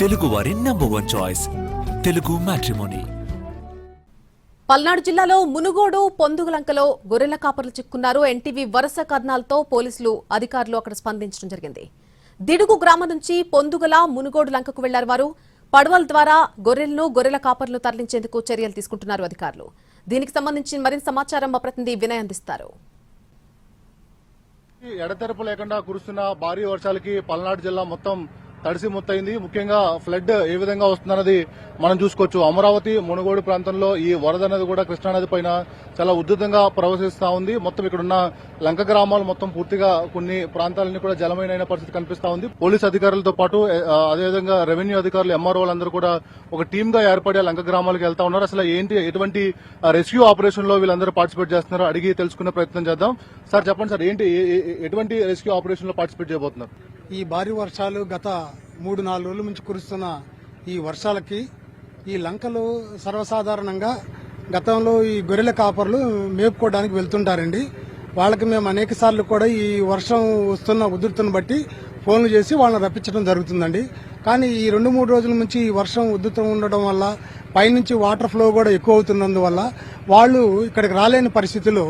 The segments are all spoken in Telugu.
తెలుగు వారి number one choice Telugu Matrimony Palnadu జిల్లాలో మునుగోడు పొందుగులంకలో గొర్రెల కాపర్లు చిక్కున్నారు. ఎన్టీవీ వరుస కథనాలతో పోలీసులు అధికారులు అక్కడ స్పందించడం జరిగింది. దిడుగు గ్రామం నుంచి పొందుగల మునుగోడు లంకకు వెళ్ళారు వారు. పడవల ద్వారా గొర్రెలను గొర్రెల కాపర్లను తరలించేందుకు చర్యలు తీసుకుంటున్నారు అధికారులు. దీనికి సంబంధించి మరింత సమాచారం మా ప్రతినిధి వినయ్ అందిస్తారు. ఎడతెరపు లేకుండా కురుస్తున్న భారీ వర్షాలకి పల్నాడు జిల్లా మొత్తం తడిసి ముత్తైంది. ముఖ్యంగా ఫ్లడ్ ఏ విధంగా వస్తుందన్నది మనం చూసుకోవచ్చు. అమరావతి మునుగోడు ప్రాంతంలో ఈ వరద అనేది కూడా కృష్ణానది పైన చాలా ఉధృతంగా ప్రవహిస్తా ఉంది. మొత్తం ఇక్కడున్న లంక గ్రామాలు మొత్తం పూర్తిగా కొన్ని ప్రాంతాలన్నీ కూడా జలమైన పరిస్థితి కనిపిస్తా ఉంది. పోలీస్ అధికారులతో పాటు అదేవిధంగా రెవెన్యూ అధికారులు ఎంఆర్ఓలందరూ కూడా ఒక టీమ్గా ఏర్పడి లంక గ్రామాలకు వెళ్తా ఉన్నారు. అసలు ఏంటి ఎటువంటి రెస్క్యూ ఆపరేషన్లో వీళ్ళందరూ పార్టిసిపేట్ చేస్తున్నారు అడిగి తెలుసుకునే ప్రయత్నం చేద్దాం. సార్ చెప్పండి సార్ ఏంటి ఎటువంటి రెస్క్యూ ఆపరేషన్లో పార్టిసిపేట్ చేయబోతున్నారు? ఈ భారీ వర్షాలు గత మూడు నాలుగు రోజుల నుంచి కురుస్తున్న ఈ వర్షాలకి ఈ లంకలు సర్వసాధారణంగా గతంలో ఈ గొర్రెల కాపర్లు మేపుకోవడానికి వెళ్తుంటారండి. వాళ్ళకి మేము అనేక సార్లు కూడా ఈ వర్షం వస్తున్న ఉధృతిని బట్టి ఫోన్లు చేసి వాళ్ళని రప్పించడం జరుగుతుందండి. కానీ ఈ రెండు మూడు రోజుల నుంచి ఈ వర్షం ఉధృతం ఉండడం వల్ల పైనుంచి వాటర్ ఫ్లో కూడా ఎక్కువ అవుతున్నందువల్ల వాళ్ళు ఇక్కడికి రాలేని పరిస్థితిలో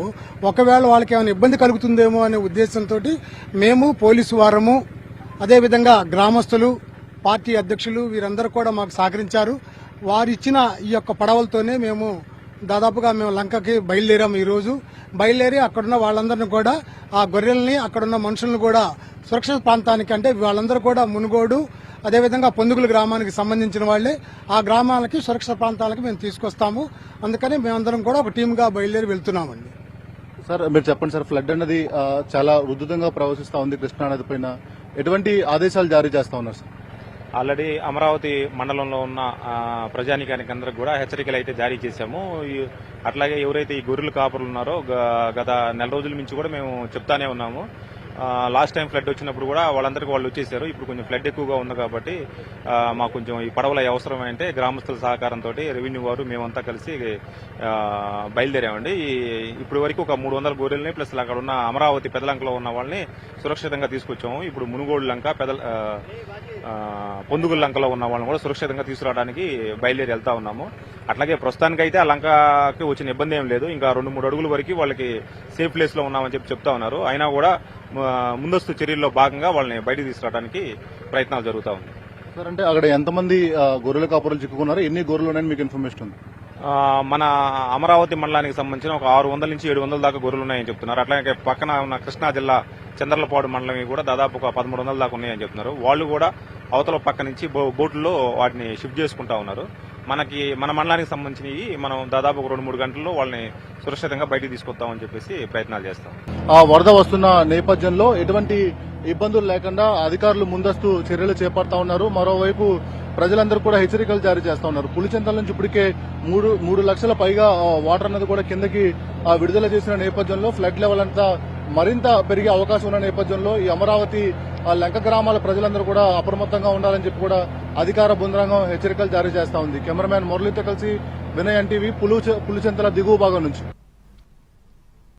ఒకవేళ వాళ్ళకి ఏమైనా ఇబ్బంది కలుగుతుందేమో అనే ఉద్దేశంతో మేము పోలీసు వారము అదేవిధంగా గ్రామస్తులు పార్టీ అధ్యక్షులు వీరందరూ కూడా మాకు సహకరించారు. వారిచ్చిన ఈ యొక్క పడవలతోనే మేము దాదాపుగా మేము లంకకి బయలుదేరాము ఈరోజు. బయలుదేరి అక్కడున్న వాళ్ళందరిని కూడా ఆ గొర్రెల్ని అక్కడున్న మనుషులను కూడా సురక్షిత ప్రాంతానికి అంటే వాళ్ళందరూ కూడా మునుగోడు అదేవిధంగా పొందుగులు గ్రామానికి సంబంధించిన వాళ్ళే. ఆ గ్రామాలకి సురక్షిత ప్రాంతాలకి మేము తీసుకొస్తాము. అందుకని మేమందరం కూడా ఒక టీమ్గా బయలుదేరి వెళ్తున్నామండి. సార్ మీరు చెప్పండి సార్ ఫ్లడ్ అన్నది చాలా ఉధృతంగా ప్రవేశిస్తూ ఉంది కృష్ణానది పైన. ఎటువంటి ఆదేశాలు జారీ చేస్తా ఉన్నారు సార్? ఆల్రెడీ అమరావతి మండలంలో ఉన్న ప్రజానికానికి అందరికి కూడా హెచ్చరికలు అయితే జారీ చేశాము. అట్లాగే ఎవరైతే ఈ గొర్రెలు కాపులు ఉన్నారో గత నెల రోజుల నుంచి కూడా మేము చెప్తానే ఉన్నాము. లాస్ట్ టైం ఫ్లడ్ వచ్చినప్పుడు కూడా వాళ్ళందరికీ వాళ్ళు వచ్చేసారు. ఇప్పుడు కొంచెం ఫ్లడ్ ఎక్కువగా ఉంది కాబట్టి మాకు కొంచెం ఈ పడవల అవసరం అంటే గ్రామస్తుల సహకారంతో రెవెన్యూ వారు మేమంతా కలిసి బయలుదేరామండి. ఈ- ఇప్పుడు వరకు ఒక మూడు వందల గొర్రెల్ని ప్లస్ అక్కడ ఉన్న అమరావతి పెదలంకలో ఉన్న వాళ్ళని సురక్షితంగా తీసుకొచ్చాము. ఇప్పుడు మునుగోడు లంక పెదల పొందుగుల లంకలో ఉన్న వాళ్ళని కూడా సురక్షితంగా తీసుకురావడానికి బయలుదేరి వెళ్తా ఉన్నాము. అట్లాగే ప్రస్తుతానికైతే ఆ లంకకి వచ్చిన ఇబ్బంది ఏం లేదు. ఇంకా రెండు మూడు అడుగుల వరకు వాళ్ళకి సేఫ్ ప్లేస్లో ఉన్నామని చెప్పి చెప్తా ఉన్నారు. అయినా కూడా ముందస్తు చర్యల్లో భాగంగా వాళ్ళని బయటికి తీసుకురావడానికి ప్రయత్నాలు జరుగుతా ఉంది. సార్ అంటే అక్కడ ఎంతమంది గొర్రెల కాపురాలు చిక్కుకున్నారు ఎన్ని గొర్రెలు ఉన్నాయని మీకు ఇన్ఫర్మేషన్ ఉంది? మన అమరావతి మండలానికి సంబంధించిన ఒక ఆరు వందల నుంచి ఏడు వందల దాకా గొర్రెలు ఉన్నాయని చెప్తున్నారు. అట్లాగే పక్కన ఉన్న కృష్ణా జిల్లా చంద్రలపాడు మండలం కూడా దాదాపు ఒక పదమూడు వందల దాకా ఉన్నాయని చెప్తున్నారు. వాళ్ళు కూడా అవతల పక్క నుంచి బో- బోట్లలో వాటిని షిఫ్ట్ చేసుకుంటా ఉన్నారు. మనకి మన మండలానికి సంబంధించినవి మనం దాదాపు ఒక రెండు మూడు గంటల్లో వాళ్ళని సురక్షితంగా బయటికి తీసుకొస్తామని చెప్పేసి ప్రయత్నాలు చేస్తాం. ఆ వరద వస్తున్న నేపథ్యంలో ఎటువంటి ఇబ్బందులు లేకుండా అధికారులు ముందస్తు చర్యలు చేపడతా ఉన్నారు. మరోవైపు ప్రజలందరూ కూడా హెచ్చరికలు జారీ చేస్తా ఉన్నారు. పులిచెంతల నుంచి ఇప్పటికే మూడు మూడు లక్షల పైగా వాటర్ అనేది కూడా కిందకి విడుదల చేసిన నేపథ్యంలో ఫ్లడ్ లెవెల్ అంతా మరింత పెరిగే అవకాశం ఉన్న నేపథ్యంలో ఈ అమరావతి ఆ, లంక గ్రామాల ప్రజలందరూ కూడా అప్రమత్తంగా ఉండాలని చెప్పి కూడా అధికార బృందరంగం హెచ్చరికలు జారీ చేస్తా ఉంది. కెమెరామ్యాన్ మురళితో కలిసి వినయ్ ఎన్టీవీ పులు దిగువ భాగం నుంచి.